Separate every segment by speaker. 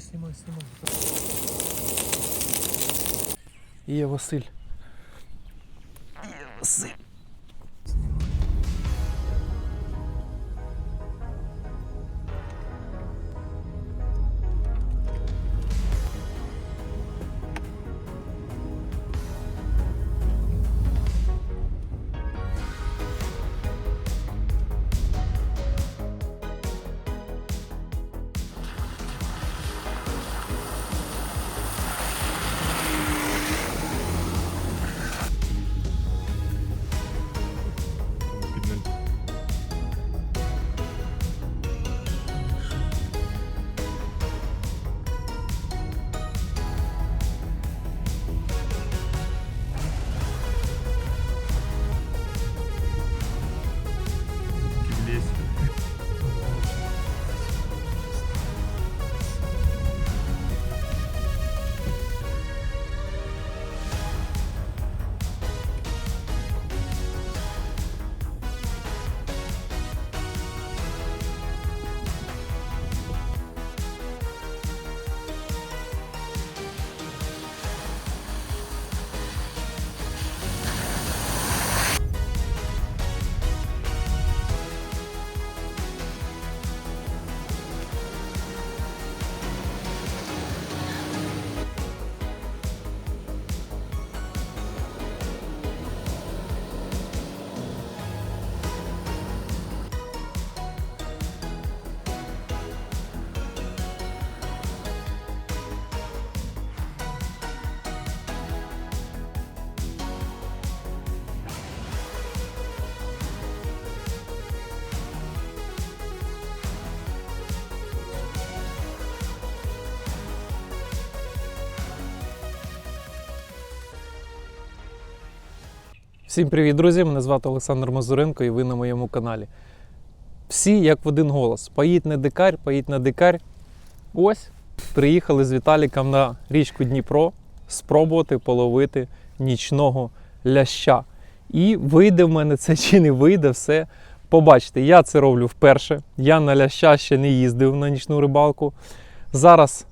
Speaker 1: снимай,
Speaker 2: снимай. И я
Speaker 1: Є Василь. Всім привіт, друзі! Мене звати Олександр Мазуренко і ви на моєму каналі. Всі як в один голос. Поїдь не дикарь, поїдь на дикарь. Ось приїхали з Віталіком на річку Дніпро спробувати половити нічного ляща. І вийде в мене це чи не вийде, все. Побачите, я це роблю вперше. Я на ляща ще не їздив на нічну рибалку. Зараз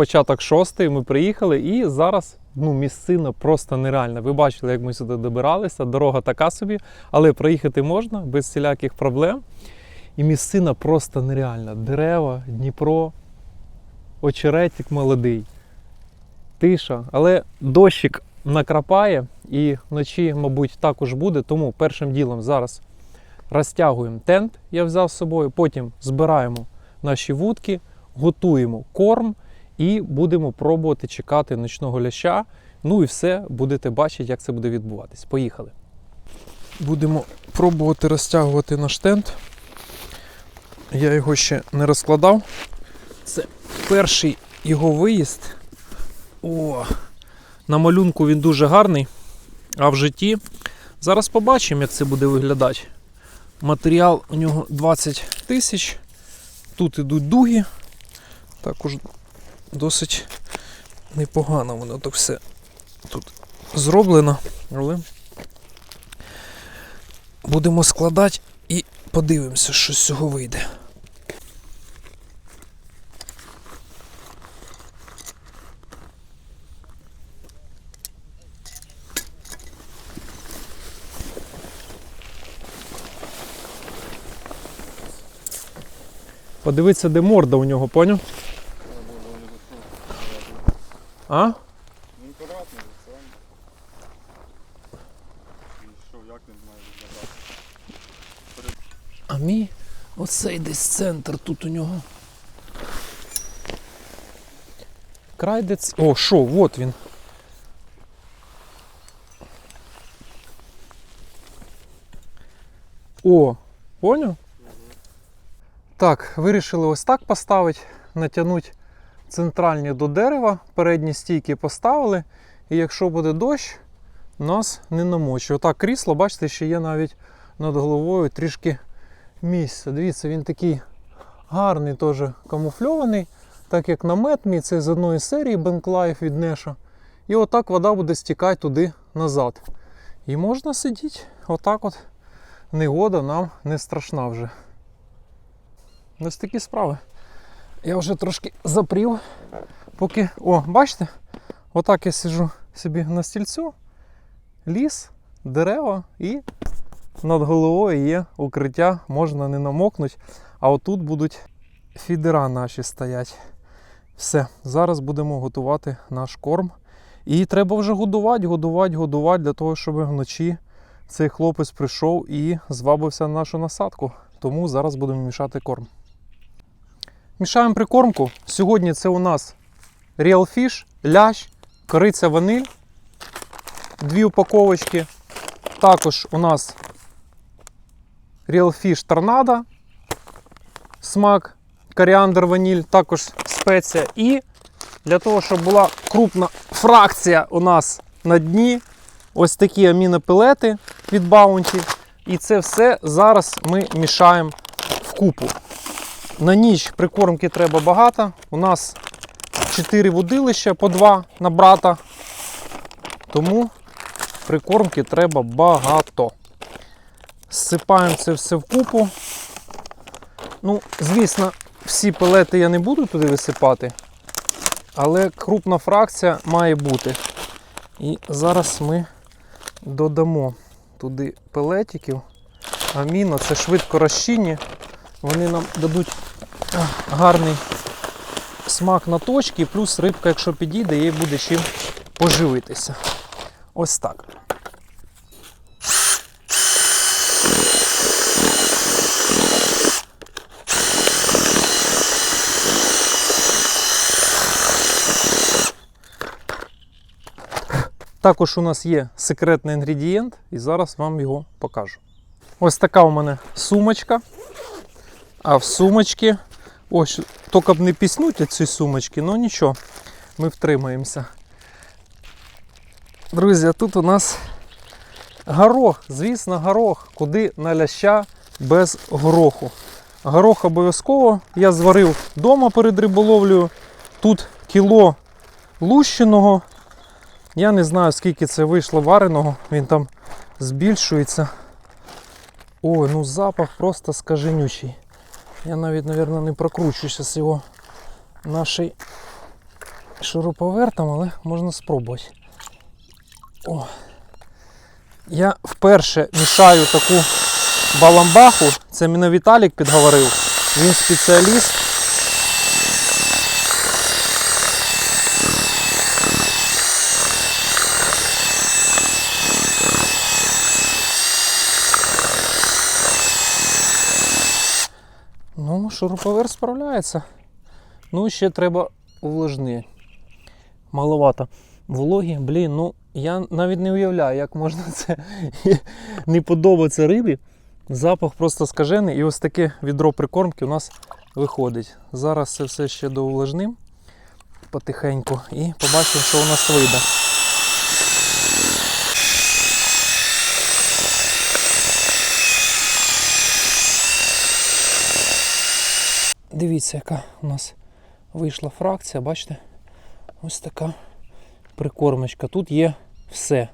Speaker 1: початок шостий, ми приїхали, і зараз ну, місцина просто нереальна. Ви бачили, як ми сюди добиралися. Дорога така собі, але проїхати можна без всіляких проблем. І місцина просто нереальна. Дерева, Дніпро, очеретик молодий, тиша. Але дощик накрапає і вночі, мабуть, також буде. Тому першим ділом зараз розтягуємо тент, я взяв з собою, потім збираємо наші вудки, готуємо корм і будемо пробувати чекати ночного ляща. Ну і все, будете бачити, як це буде відбуватись. Поїхали. Будемо пробувати розтягувати наш тент. Я його ще не розкладав. Це перший його виїзд. О, на малюнку він дуже гарний, а в житті. Зараз побачимо, як це буде виглядати. Матеріал у нього 20 тисяч. Тут ідуть дуги. Також досить непогано воно так все тут зроблено, але будемо складати і подивимося, що з цього вийде. Подивитися, де морда у нього, поняв? А?
Speaker 3: Він квадратний, це. І що, як він має виглядати?
Speaker 1: А мій оцей десь центр тут у нього. Край де ц- О, що, от він. О, поняв? Так, вирішили ось так поставити, натягнути центральні до дерева, передні стійки поставили. І якщо буде дощ, нас не намочить. Отак крісло, бачите, ще є навіть над головою трішки місця. Дивіться, він такий гарний, теж камуфльований, так як намет мій, це з одної серії Bank від Неша. І отак вода буде стікати туди назад. І можна сидіти, отак от негода нам не страшна вже. Ось такі справи. Я вже трошки запрів. Поки. О, бачите? Отак я сиджу собі на стільцю, ліс, дерева і над головою є укриття, можна не намокнути. А отут будуть фідера наші стоять. Все, зараз будемо готувати наш корм. І треба вже годувати, годувати, годувати для того, щоб вночі цей хлопець прийшов і звабився на нашу насадку. Тому зараз будемо мішати корм. Мішаємо прикормку. Сьогодні це у нас Real Fish, лящ, кориця ваниль, дві упаковочки. Також у нас Real Fish Торнадо, смак, коріандр ваніль, також спеція. І для того, щоб була крупна фракція у нас на дні, ось такі амінопілети від Bounty. І це все зараз ми мішаємо в купу. На ніч прикормки треба багато. У нас 4 водилища по 2 на брата. Тому прикормки треба багато. Зсипаємо це все в купу. Ну, звісно, всі пелети я не буду туди висипати, але крупна фракція має бути. І зараз ми додамо туди пелетиків. Аміно, це швидко розчинні. Вони нам дадуть гарний смак на точки, плюс рибка, якщо підійде, їй буде чим поживитися. Ось так. Також у нас є секретний інгредієнт, і зараз вам його покажу. Ось така у мене сумочка. А в сумочці, ось, тільки б не піснуть цієї сумочки, ну нічого, ми втримаємося. Друзі, а тут у нас горох, звісно, горох, куди на ляща без гороху. Горох обов'язково я зварив вдома перед риболовлею. Тут кіло лущеного. Я не знаю, скільки це вийшло вареного, він там збільшується. Ой, ну запах просто скаженючий. Я навіть, мабуть, не прокручуся з його нашим шуруповертом, але можна спробувати. О. Я вперше мішаю таку баламбаху. Це мене Віталік підговорив. Він спеціаліст. Ну, шуруповерт справляється. Ну, ще треба увлажни. Маловато. Вологі, блін, ну я навіть не уявляю, як можна це не подобається рибі. Запах просто скажений. І ось таке відро прикормки у нас виходить. Зараз це все ще доувлажним потихеньку і побачимо, що у нас вийде. Дивіться, яка у нас вийшла фракція, бачите? Ось така прикормочка. Тут є все.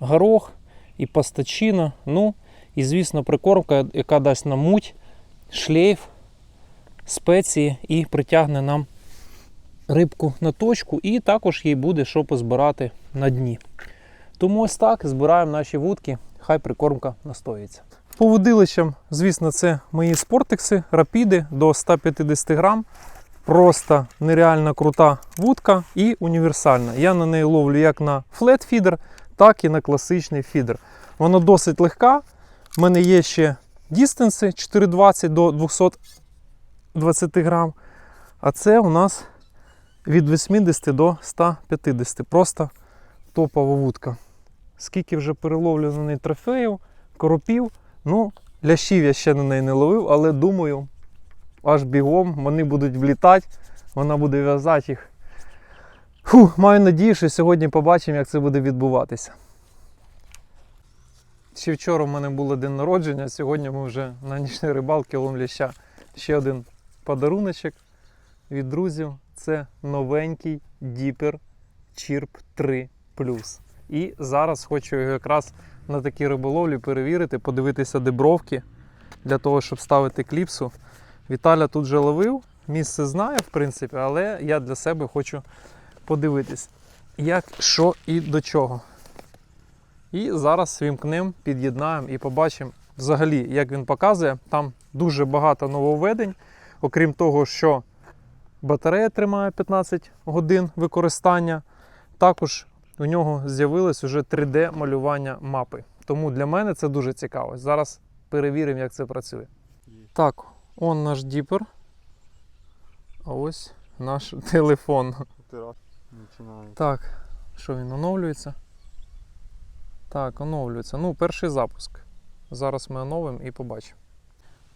Speaker 1: Горох і пастачина, ну і, звісно, прикормка, яка дасть нам муть, шлейф, спеції і притягне нам рибку на точку, і також їй буде що позбирати на дні. Тому ось так збираємо наші вудки, хай прикормка настоїться. По водилищам, звісно, це мої спортикси, рапіди до 150 грам. Просто нереально крута вудка і універсальна. Я на неї ловлю як на флет-фідер, так і на класичний фідер. Вона досить легка. У мене є ще дістенси 420 до 220 грам. А це у нас від 80 до 150. Просто топова вудка. Скільки вже переловлю на неї трофеїв, коропів. Ну, лящів я ще на неї не ловив, але думаю, аж бігом вони будуть влітати, вона буде в'язати їх. Фу, маю надію, що сьогодні побачимо, як це буде відбуватися. Ще вчора в мене було день народження, сьогодні ми вже на нічній рибалці ловимо ляща. Ще один подаруночок від друзів. Це новенький Dipper Chirp 3 І зараз хочу його якраз на такій риболовлі перевірити, подивитися дебровки для того, щоб ставити кліпсу. Віталя тут вже ловив місце знаю, в принципі, але я для себе хочу подивитись, як, що і до чого. І зараз вімкнемо, під'єднаємо і побачимо взагалі, як він показує. Там дуже багато нововведень, окрім того, що батарея тримає 15 годин використання. Також у нього з'явилось уже 3D-малювання мапи. Тому для мене це дуже цікаво. Зараз перевіримо, як це працює. Так, он наш діпер. А ось наш телефон. Так, що він оновлюється? Так, оновлюється. Ну, перший запуск. Зараз ми оновимо і побачимо.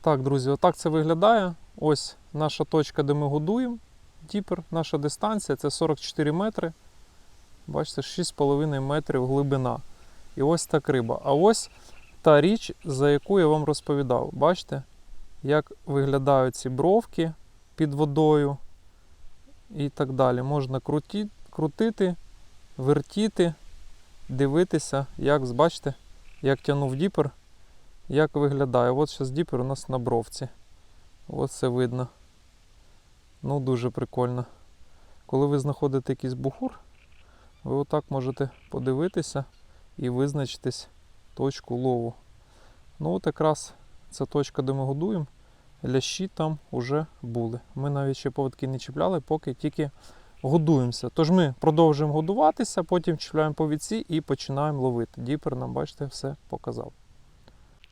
Speaker 1: Так, друзі, отак це виглядає. Ось наша точка, де ми годуємо. Діпер, наша дистанція це 44 метри. Бачите, 6,5 метрів глибина. І ось так риба. А ось та річ, за яку я вам розповідав. Бачите, як виглядають ці бровки під водою і так далі. Можна круті, крутити, вертіти, дивитися, як бачите, як тягнув діпер, як виглядає. От зараз діпер у нас на бровці. Ось це видно. Ну, дуже прикольно. Коли ви знаходите якийсь бухур, ви отак можете подивитися і визначитись точку лову. Ну, от якраз ця точка, де ми годуємо, лящі там вже були. Ми навіть ще поводки не чіпляли, поки тільки годуємося. Тож ми продовжуємо годуватися, потім чіпляємо повідці і починаємо ловити. Діпер нам, бачите, все показав.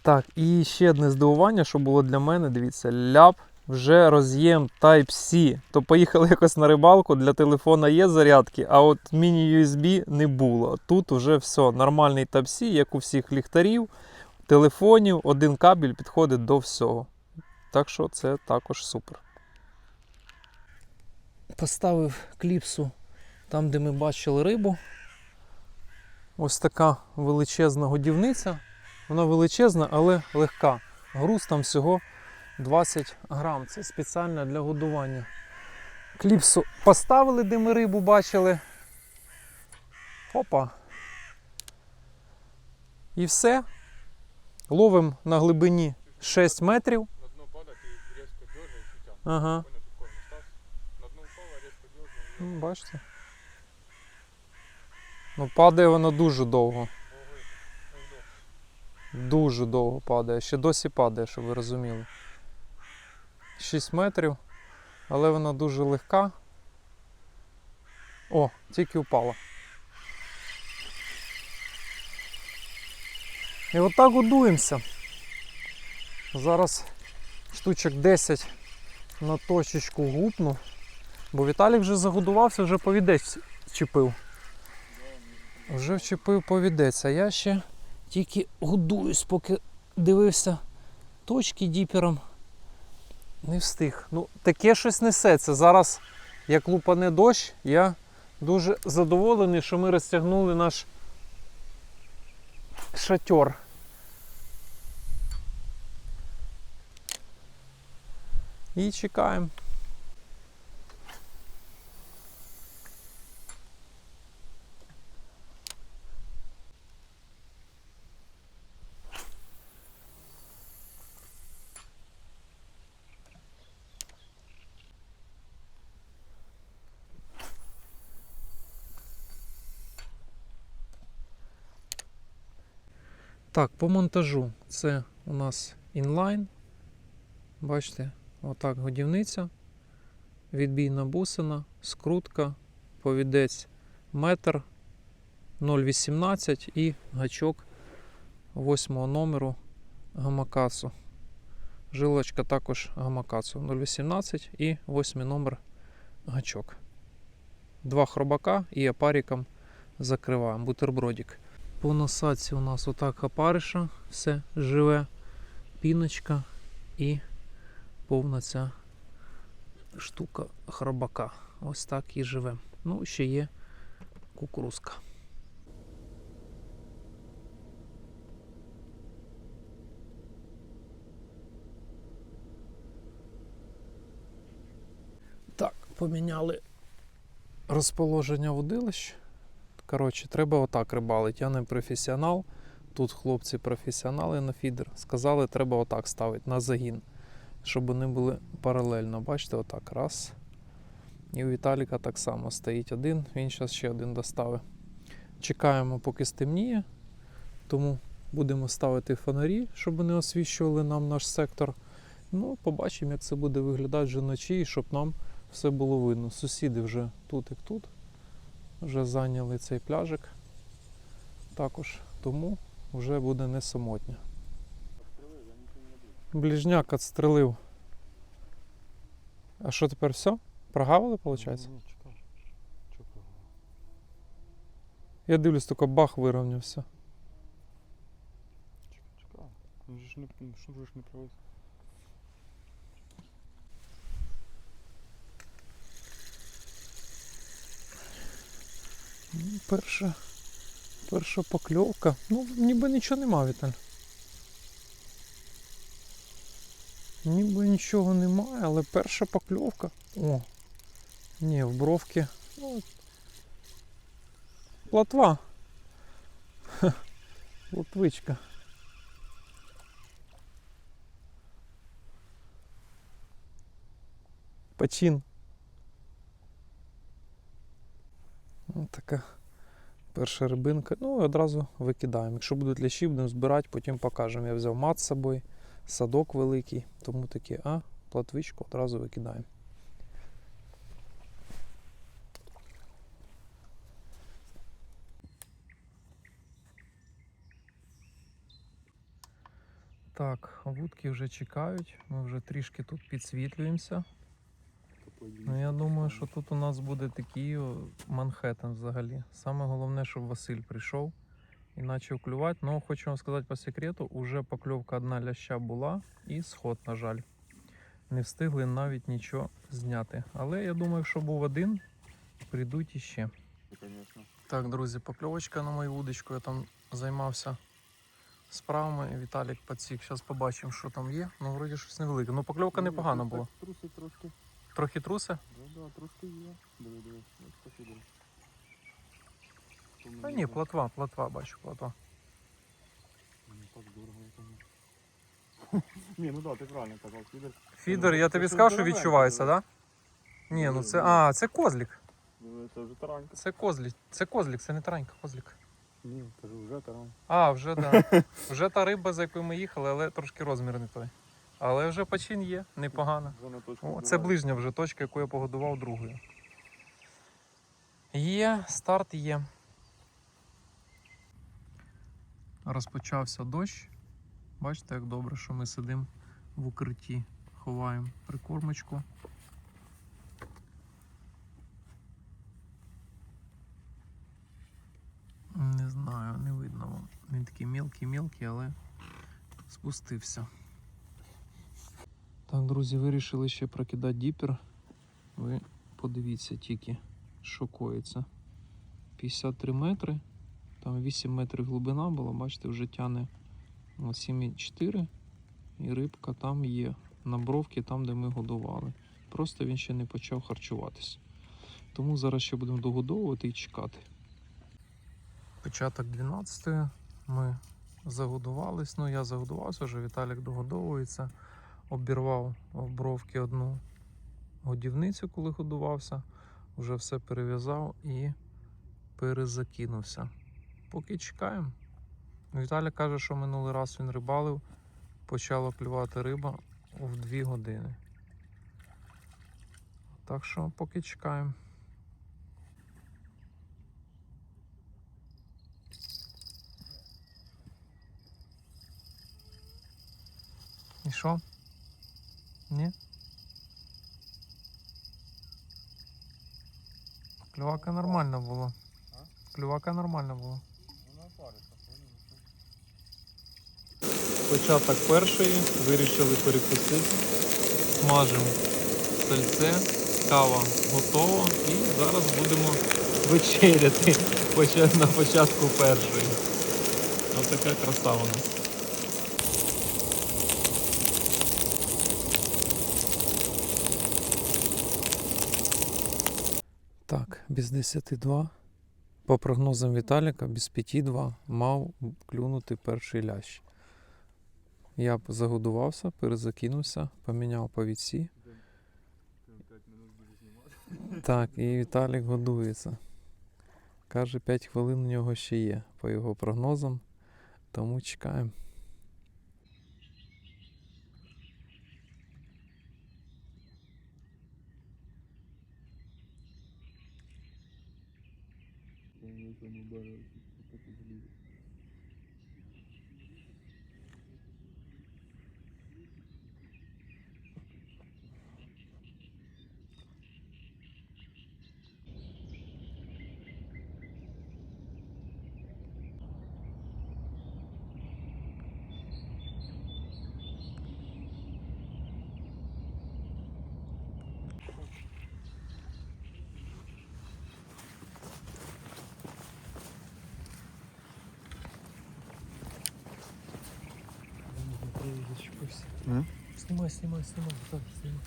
Speaker 1: Так, і ще одне здивування, що було для мене, дивіться, ляп вже роз'єм Type-C. То поїхали якось на рибалку, для телефона є зарядки, а от міні-USB не було. Тут вже все, нормальний Type-C, як у всіх ліхтарів, телефонів, один кабель підходить до всього. Так що це також супер. Поставив кліпсу там, де ми бачили рибу. Ось така величезна годівниця. Вона величезна, але легка. Груз там всього 20 грам. Це спеціально для годування. Кліпсу поставили, де ми рибу бачили. Опа. І все. Ловимо на глибині 6 метрів.
Speaker 3: На дно падать і різко і тягнеш.
Speaker 1: Ага.
Speaker 3: На дно впала, різко дергаєш.
Speaker 1: Ну, бачите. Ну, падає вона дуже довго. Дуже довго падає. Ще досі падає, щоб ви розуміли. 6 метрів, але вона дуже легка. О, тільки впала. І отак годуємося. Зараз штучок 10 на точечку гупну. Бо Віталік вже загодувався, вже повідець чіпив. Вже вчепив повідець, а я ще тільки годуюсь, поки дивився точки діпером. Не встиг. Ну, таке щось несеться. Зараз, як лупане дощ, я дуже задоволений, що ми розтягнули наш шатер. І чекаємо. Так, по монтажу це у нас інлайн. Бачите, отак годівниця, відбійна бусина, скрутка, повідець метр 0,18 і гачок 8 номеру гамакасу. Жилочка також гамакасу 0,18 і 8 номер гачок. Два хробака і апариком закриваємо бутербродик. По насадці у нас отак опариша, все живе, піночка і повна ця штука хробака. Ось так і живе. Ну, ще є кукурузка. Так, поміняли розположення водилищ. Коротше, треба отак рибалити. Я не професіонал. Тут хлопці професіонали на фідер. Сказали, треба отак ставити на загін. щоб вони були паралельно. Бачите, отак. Раз. І у Віталіка так само стоїть один, він зараз ще один доставить. Чекаємо, поки стемніє, тому будемо ставити фонарі, щоб вони освіщували нам наш сектор. Ну, побачимо, як це буде виглядати вже вночі, щоб нам все було видно. Сусіди вже тут і тут вже зайняли цей пляжик також, тому вже буде не самотньо.
Speaker 3: Стріли, я нічого не буду.
Speaker 1: Ближняк відстрелив. А що тепер все? Прогавили, виходить? Я дивлюсь, тільки бах вирівнявся.
Speaker 3: Чекай, чекай. Він же ж не, ну, що ж не привез?
Speaker 1: Перша, перша покльовка. Ну, ніби нічого нема, Віталь. Ніби нічого немає, але перша покльовка. О! Ні, в бровки. Ну, платва. Ха. Почин. Ось така перша рибинка. Ну і одразу викидаємо. Якщо будуть лящі, будемо збирати, потім покажемо. Я взяв мат з собою, садок великий, тому таке, а платвичку одразу викидаємо. Так, вудки вже чекають. Ми вже трішки тут підсвітлюємося. Ну, я думаю, що тут у нас буде такий Манхеттен взагалі. Саме головне, щоб Василь прийшов і почав клювати. Ну, хочу вам сказати по секрету, уже покльовка одна ляща була і сход, на жаль. Не встигли навіть нічого зняти. Але я думаю, якщо був один, прийдуть іще. Так, друзі, покльовочка на мою вудочку. Я там займався справами. Віталік підсік. Зараз побачимо, що там є. Ну, вроді щось невелике. Ну, покльовка непогана була.
Speaker 3: Труси трошки.
Speaker 1: Трохи труси.
Speaker 3: Да, да, трошки є. Диви, диви. Ось посидимо.
Speaker 1: А ні, платва, платва, бачу, платва.
Speaker 3: Ну, Так дорого, конечно. Ні, ну да, ти правильно казав, фідер.
Speaker 1: Фідер, я тобі скажу, що відчувається, так? Да? Ні, ну це. А, це козлік.
Speaker 3: Диви, Це вже таранька.
Speaker 1: Це козлік. Це козлік, це не таранька, козлік.
Speaker 3: Ні, кажу, вже таран.
Speaker 1: А, вже да. Вже та риба, за якою ми їхали, але трошки розмір не той. Але вже почин є, непогано. О, це ближня вже точка, яку я погодував другою. Є, старт є. Розпочався дощ. Бачите, як добре, що ми сидимо в укритті, ховаємо прикормочку. Не знаю, не видно вам. Він такий мілкий-мілкий, але спустився. Так, друзі, вирішили ще прокидати діпер. Ви подивіться тільки, що коїться. 53 метри, там 8 метрів глибина була, бачите, вже тяне на 7,4 і рибка там є. На бровки, там, де ми годували. Просто він ще не почав харчуватись. Тому зараз ще будемо догодовувати і чекати. Початок 12 ми загодувались. Ну, я загодувався вже, Віталік догодовується обірвав в бровки одну годівницю, коли годувався, вже все перев'язав і перезакинувся. Поки чекаємо. Віталій каже, що минулий раз він рибалив, почала клювати риба в 2 години. Так що поки чекаємо. І що? Ні? Клювака нормальна була. Клювака.
Speaker 3: Вона париться,
Speaker 1: Початок першої, вирішили перекусити. Смажимо сальце, кава готова і зараз будемо вечеряти на початку першої. Ось така краса у нас. Так, без 10.2. По прогнозам Віталіка, без 5.2 мав клюнути перший лящ. Я загодувався, перезакинувся, поміняв повідці.
Speaker 3: Ти 5 минут буде знімати.
Speaker 1: Так, і Віталік годується. Каже, 5 хвилин у нього ще є, по його прогнозам. Тому чекаємо. Снимай, снимай, снимай, так, снимай.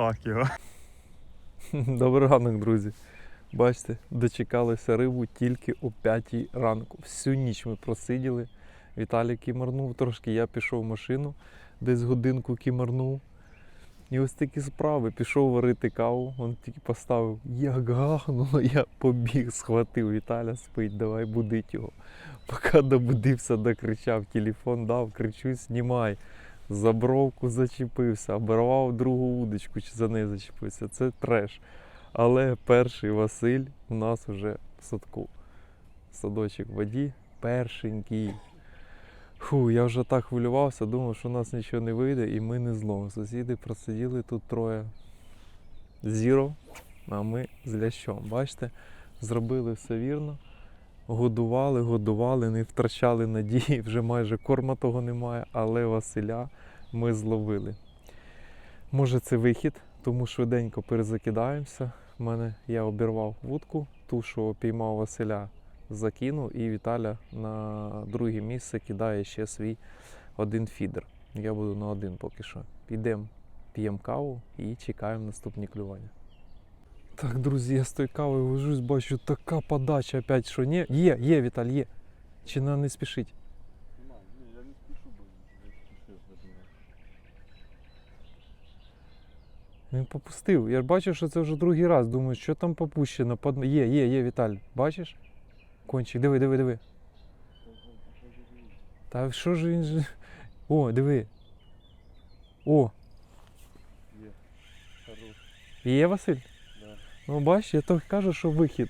Speaker 3: Так його.
Speaker 1: Добрий ранок, друзі. Бачите, дочекалися рибу тільки о 5 ранку. Всю ніч ми просиділи. Віталій кімарнув трошки, я пішов в машину, десь годинку кімарнув. І ось такі справи. Пішов варити каву, він тільки поставив, як гахнуло, я побіг, схватив Віталя, спить, давай будить його. Поки добудився, докричав, телефон дав, кричу, знімай. За бровку зачепився, оборвав другу удочку, чи за неї зачепився. Це треш. Але перший Василь у нас вже в садку. Садочок в воді, першенький. Фу, я вже так хвилювався, думав, що у нас нічого не вийде, і ми не зловимо. Сусіди просиділи тут троє зіро, а ми з лящом. Бачите, зробили все вірно. Годували, годували, не втрачали надії, вже майже корма того немає, але Василя ми зловили. Може це вихід, тому швиденько перезакидаємося. У мене я обірвав вудку, ту, що піймав Василя, закинув, і Віталя на друге місце кидає ще свій один фідер. Я буду на один поки що. Підемо, п'ємо каву і чекаємо наступні клювання. Так, друзі, я з тою кавою вожусь, бачу, така подача опять, що ні. Є, є, Віталь, є. Чи на не спішить?
Speaker 3: Ні, я не спішу, бо я спішив один раз.
Speaker 1: Він попустив. Я ж бачу, що це вже другий раз. Думаю, що там попущено. Под... Є, є, є, Віталь. Бачиш? Кончик, диви, диви, диви. Та що ж він же. О, диви. О,
Speaker 3: Є. Хорош.
Speaker 1: є Василь? Ну бач, я то кажу, що вихід.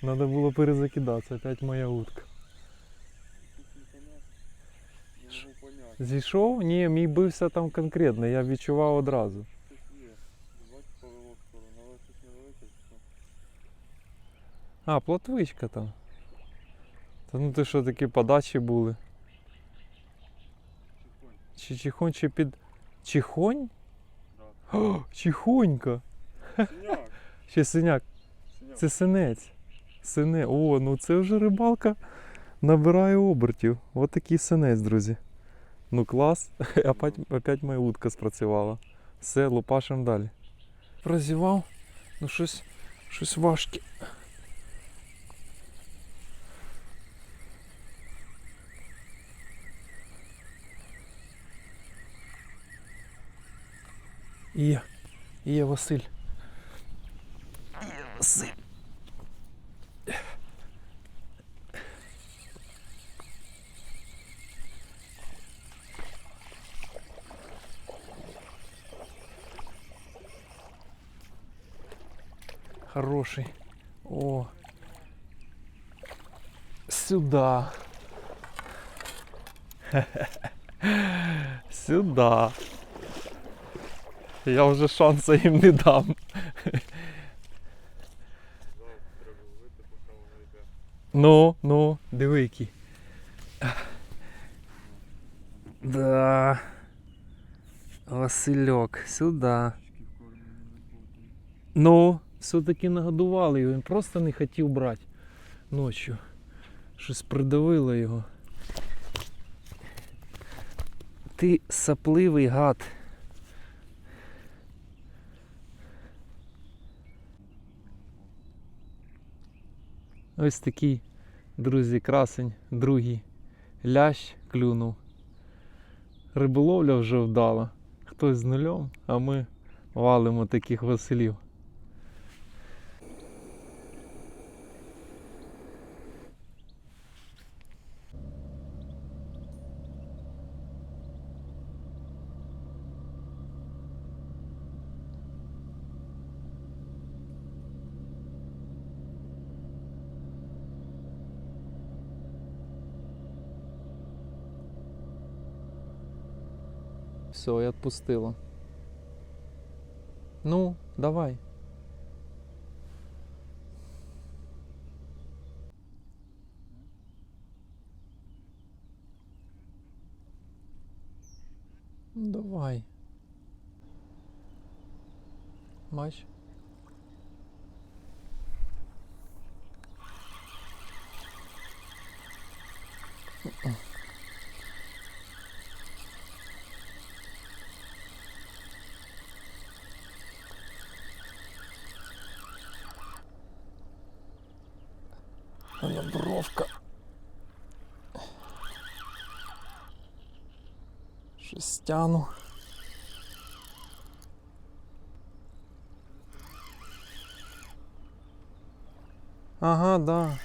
Speaker 1: Треба було перезакидатися, опять моя утка. Зійшов? Ні, мій бився там конкретно, я відчував одразу. А, плотвичка там. Та ну ти що такі подачі були? Чи чихонь, чи під. Чихонь?
Speaker 3: Да.
Speaker 1: О, чихонька!
Speaker 3: Синяк.
Speaker 1: Ще синяк.
Speaker 3: Синяк.
Speaker 1: Це синець. Сине. О, ну це вже рибалка набирає обертів. Ось такий синець, друзі. Ну клас. Опять, опять моя утка спрацювала. Все, лупашем далі. Прозівав. Ну щось, щось важке. Є. Є Василь. Василь. Хороший. О. Сюда. Сюди. Я вже шансу їм не дам. Ну, ну, диви які. Да. Васильок, сюди. Ну, все-таки нагодували його, він просто не хотів брати ночі. Щось придавило його. Ти сапливий гад. Ось такий, друзі, красень, другий лящ клюнув. Риболовля вже вдала. Хтось з нульом, а ми валимо таких василів. Все, я отпустила. Ну, давай. Давай. Бач. Стяну. Ага, да.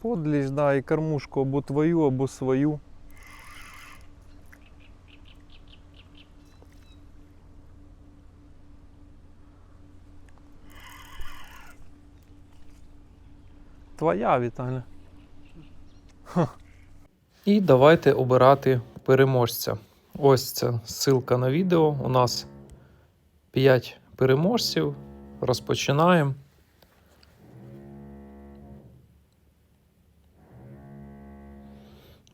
Speaker 1: Подліж, да, і кормушку або твою, або свою. Твоя, Віталя. І давайте обирати переможця. Ось це ссылка на відео. У нас 5 переможців. Розпочинаємо.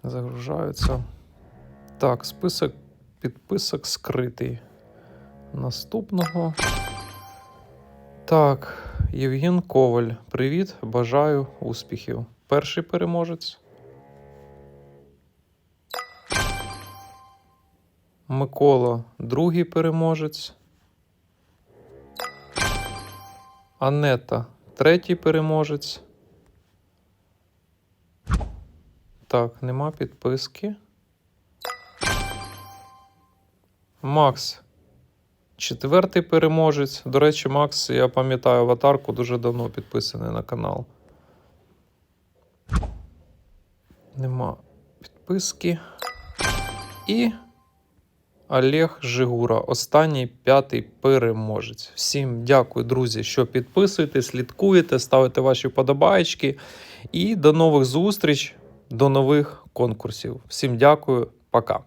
Speaker 1: Загружаються. Так, список підписок скритий. Наступного. Так, Євген Коваль. Привіт, бажаю успіхів. Перший переможець. Микола, другий переможець. Анета, третій переможець. Так, нема підписки. Макс. Четвертий переможець. До речі, Макс, я пам'ятаю аватарку, дуже давно підписаний на канал. Нема підписки. І Олег Жигура, останній п'ятий переможець. Всім дякую, друзі, що підписуєтесь, слідкуєте, ставите ваші вподобайки. І до нових зустріч, до нових конкурсів. Всім дякую, пока.